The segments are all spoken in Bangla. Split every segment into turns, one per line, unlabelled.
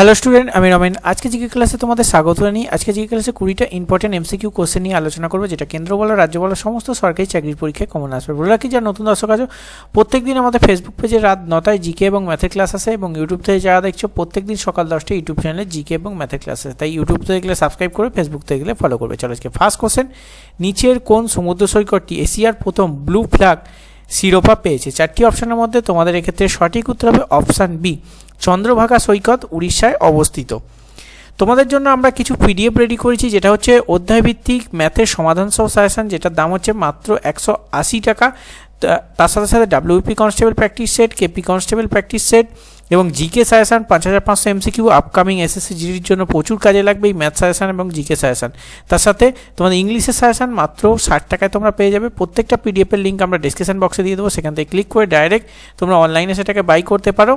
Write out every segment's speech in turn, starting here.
হ্যালো স্টুডেন্ট আমি রমেন। আজকে জিকে ক্লাসে তোমাদের স্বাগত জানাই আজকে জিকে ক্লাসে কুড়িটা ইম্পর্টেন্ট এমসিকিউ কোশ্চেন নিয়ে আলোচনা করব, যেটা কেন্দ্র বলো, রাজ্য বলো, সমস্ত সরকারি চাকরির পরীক্ষায় কমন আসবে। বলে রাখি, যারা নতুন দর্শক আছো প্রত্যেক দিন আমাদের ফেসবুক পেজে রাত নটায় জিকে এবং ম্যাথের ক্লাস আসে এবং ইউটিউব থেকে যারা দেখছ প্রত্যেক দিন সকাল দশটায় ইউটিউব চ্যানেলে জিকে এবং ম্যাথের ক্লাস আসে। তাই ইউটিউব থেকে গেলে সাবস্ক্রাইব করে ফেসবুক থেকে গেলে ফলো করবে। চলো আজকে ফার্স্ট কোশ্চেন নিচের কোন সমুদ্র সৈকতটি এশিয়ার প্রথম ব্লু ফ্ল্যাগ শিরোপা পেয়েছে? চারটি অপশনের মধ্যে তোমাদের এক্ষেত্রে সঠিক উত্তর হবে অপশান বি চন্দ্রভাগা সৈকত উড়িষ্যায় অবস্থিত। তোমাদের জন্য আমরা কিছু পিডিএফ রেডি করেছি, যেটা হচ্ছে অধ্যায়ভিত্তিক ম্যাথের সমাধান সহ সাজেশন যেটার দাম হচ্ছে মাত্র একশো আশি টাকা। তার সাথে সাথে WP constable practice set KP constable practice set এবং জিকে সাজেশন পাঁচ হাজার পাঁচশো এমসিকিউ আপকামিং এসএসসি জিডির জন্য প্রচুর কাজে লাগবে এই ম্যাথ সাজেশন এবং জিকে সাজেশন তার সাথে তোমাদের ইংলিশের সাজেশন মাত্র ষাট টাকায় তোমরা পেয়ে যাবে। প্রত্যেকটা পিডিএফের লিঙ্ক আমরা ডিসক্রিপশন বক্সে দিয়ে দেবো। সেখান থেকে ক্লিক করে ডাইরেক্ট তোমরা অনলাইনে সেটাকে বাই করতে পারো।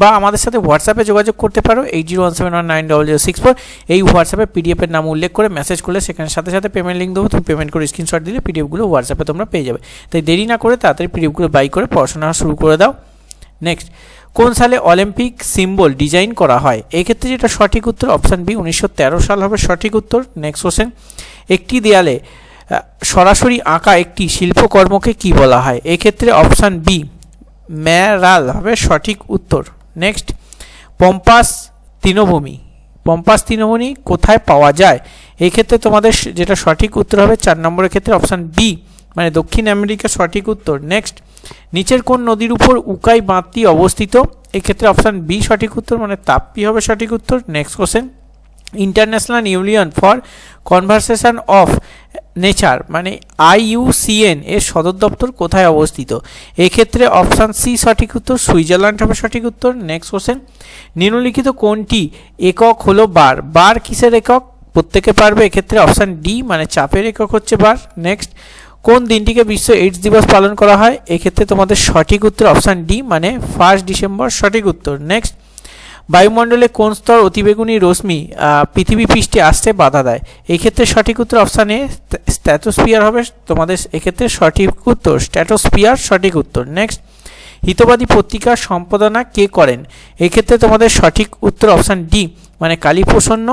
বা আমাদের সাথে হোয়াটসঅ্যাপে যোগাযোগ করতে পারো eight zero one seven one nine double zero six four এই হোয়াটসঅ্যাপে পিডিএফের নাম উল্লেখ করে মেসেজ করলে সেখানে সাথে সাথে পেমেন্ট লিঙ্ক দেবো, তুমি পেমেন্ট করে স্ক্রিনশট দিলে পিডিএফগুলো হোয়াটসঅ্যাপে তোমরা পেয়ে যাবে। তাই দেরি না করে তাড়াতাড়ি পিডিএফগুলো বাই করে পড়াশোনা শুরু করে দাও। নেক্সট কোন সালে অলিম্পিক সিম্বল ডিজাইন করা হয়? এক্ষেত্রে যেটা সঠিক উত্তর অপশান বি উনিশশো তেরো সাল হবে সঠিক উত্তর। নেক্সট কোশ্চেন একটি দেয়ালে সরাসরি আঁকা একটি শিল্পকর্মকে কি বলা হয়? এক্ষেত্রে অপশান বি ম্যারাল হবে সঠিক উত্তর। নেক্সট পম্পাস তৃণভূমি। পম্পাস তৃণভূমি কোথায় পাওয়া যায়? এই ক্ষেত্রে তোমাদের যেটা সঠিক উত্তর হবে চার নম্বরের ক্ষেত্রে অপশান বি মানে দক্ষিণ আমেরিকা সঠিক উত্তর। নেক্সট নিচের কোন নদীর উপর উকাই বাঁধটি অবস্থিত? এক্ষেত্রে অপশান বি সঠিক উত্তর মানে তাপ্পি হবে সঠিক উত্তর। Next question international union for conversation of nature মানে আইইউসিএন এর সদর দপ্তর কোথায় অবস্থিত? এক্ষেত্রে অপশান সি সঠিক উত্তর, সুইজারল্যান্ড হবে সঠিক উত্তর। নেক্সট কোশ্চেন নিম্নলিখিত কোনটি একক হলো বার? বার কিসের একক? প্রত্যেকে পারবে, এক্ষেত্রে অপশান ডি মানে চাপের একক হচ্ছে বার। নেক্সট কোন দিনটিকে বিশ্ব এইডস দিবস পালন করা হয়? এক্ষেত্রে তোমাদের সঠিক উত্তর অপশান ডি মানে ফার্স্ট ডিসেম্বর সঠিক উত্তর। নেক্সট বায়ুমণ্ডলে কোন স্তর অতিবেগুনি রশ্মি পৃথিবী পৃষ্ঠে আসতে বাধা দেয়? এক্ষেত্রে সঠিক উত্তর অপশান স্ট্যাটোস্পিয়ার হবে। তোমাদের এক্ষেত্রে সঠিক উত্তর স্ট্যাটোস্পিয়ার সঠিক উত্তর। নেক্সট হিতবাদী পত্রিকার সম্পাদনা কে করেন? এক্ষেত্রে তোমাদের সঠিক উত্তর অপশান ডি মানে কালীপ্রসন্ন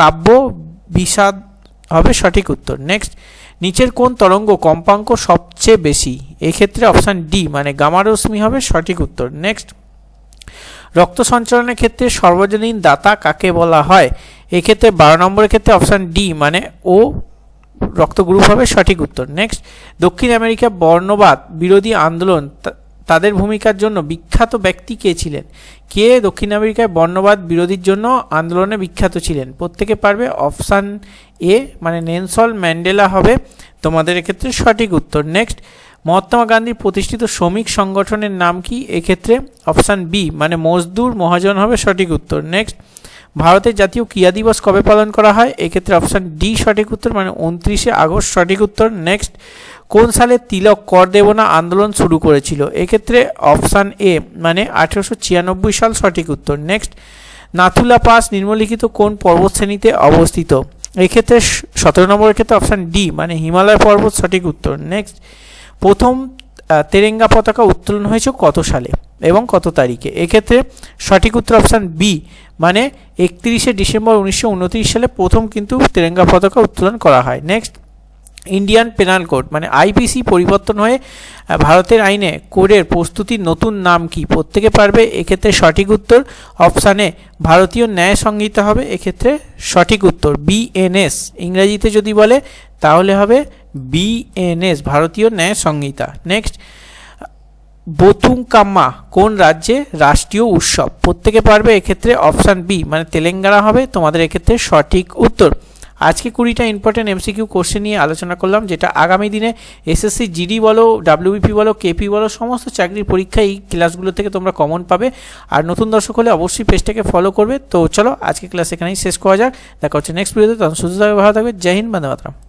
কাব্য, বিষাদ হবে সঠিক উত্তর। নেক্সট নিচের কোন তরঙ্গ কম্পাঙ্ক সবচেয়ে বেশি? এক্ষেত্রে অপশান ডি মানে গামা রশ্মি হবে সঠিক উত্তর। নেক্সট রক্ত সঞ্চালনের ক্ষেত্রে সর্বজনীন দাতা কাকে বলা হয়? এক্ষেত্রে বারো নম্বরের ক্ষেত্রে অপশান ডি মানে ও রক্ত গ্রুপ হবে সঠিক উত্তর। নেক্সট, দক্ষিণ আমেরিকা বর্ণবাদ, বিরোধী আন্দোলন তাদের ভূমিকার জন্য বিখ্যাত ব্যক্তি কে ছিলেন? কে দক্ষিণ আমেরিকায় বর্ণবাদ, বিরোধীর জন্য আন্দোলনে বিখ্যাত ছিলেন? প্রত্যেকে পারবে অপশান এ মানে নেনসল ম্যান্ডেলা হবে। তোমাদের এক্ষেত্রে সঠিক উত্তর। নেক্সট মহাত্মা গান্ধীর প্রতিষ্ঠিত শ্রমিক সংগঠনের নাম কি? এক্ষেত্রে অপশান বি মানে মজদুর মহাজন হবে সঠিক উত্তর। নেক্সট, ভারতের জাতীয় ক্রীড়া দিবস কবে পালন করা হয়? এক্ষেত্রে অপশান ডি, সঠিক উত্তর মানে উনত্রিশে আগস্ট, সঠিক উত্তর। নেক্সট, কোন সালে তিলক কর দেব না আন্দোলন শুরু করেছিল? এক্ষেত্রে অপশান এ মানে আঠেরোশো ছিয়ানব্বই সাল, সঠিক উত্তর। নেক্সট, নাথুলা পাস নিম্নলিখিত কোন পর্বতশ্রেণীতে অবস্থিত? এক্ষেত্রে সতেরো নম্বরের ক্ষেত্রে অপশান ডি মানে হিমালয় পর্বত, সঠিক উত্তর। নেক্সট প্রথম তেরেঙ্গা পতাকা উত্তোলন হয়েছে কত সালে এবং কত তারিখে? এক্ষেত্রে সঠিক উত্তর অপশান বি মানে একত্রিশে ডিসেম্বর উনিশশো উনত্রিশ সালে প্রথম কিন্তু তেরেঙ্গা পতাকা উত্তোলন করা হয়। নেক্সট ইন্ডিয়ান পেনাল কোড মানে আইপিসি পরিবর্তন হয়ে ভারতের আইনে কোডের প্রস্তুতির নতুন নাম কি? প্রত্যেকে পারবে? এক্ষেত্রে সঠিক উত্তর অপশানে ভারতীয় ন্যায় সংহিতা হবে। এক্ষেত্রে সঠিক উত্তর বিএনএস ইংরেজিতে যদি বলে, তাহলে হবে বিএনএস ভারতীয় ন্যায় সংহিতা। নেক্সট বোতুঙ্কাম্মা কোন রাজ্যে রাষ্ট্রীয় উৎসব? প্রত্যেকে পারবে এক্ষেত্রে অপশান বি মানে তেলেঙ্গানা হবে, তোমাদের এক্ষেত্রে সঠিক উত্তর। আজকে কুড়িটা ইম্পর্টেন্ট এমসিকিউ কোশ্চেন নিয়ে আলোচনা করলাম, যেটা আগামী দিনে এসএসসি জিডি বলো ডাব্লিউবিপি বলো কেপি বলো, সমস্ত চাকরির পরীক্ষা এই ক্লাসগুলো থেকে তোমরা কমন পাবে। আর নতুন দর্শক হলে অবশ্যই পেজটাকে ফলো করবে। তো চলো, আজকে ক্লাস এখানেই শেষ করা যাক। দেখা হচ্ছে নেক্সট ভিডিওতে তখন সুস্থ থাকবে, ভালো থাকবে। জয় হিন্দ, বন্দে মাতরম।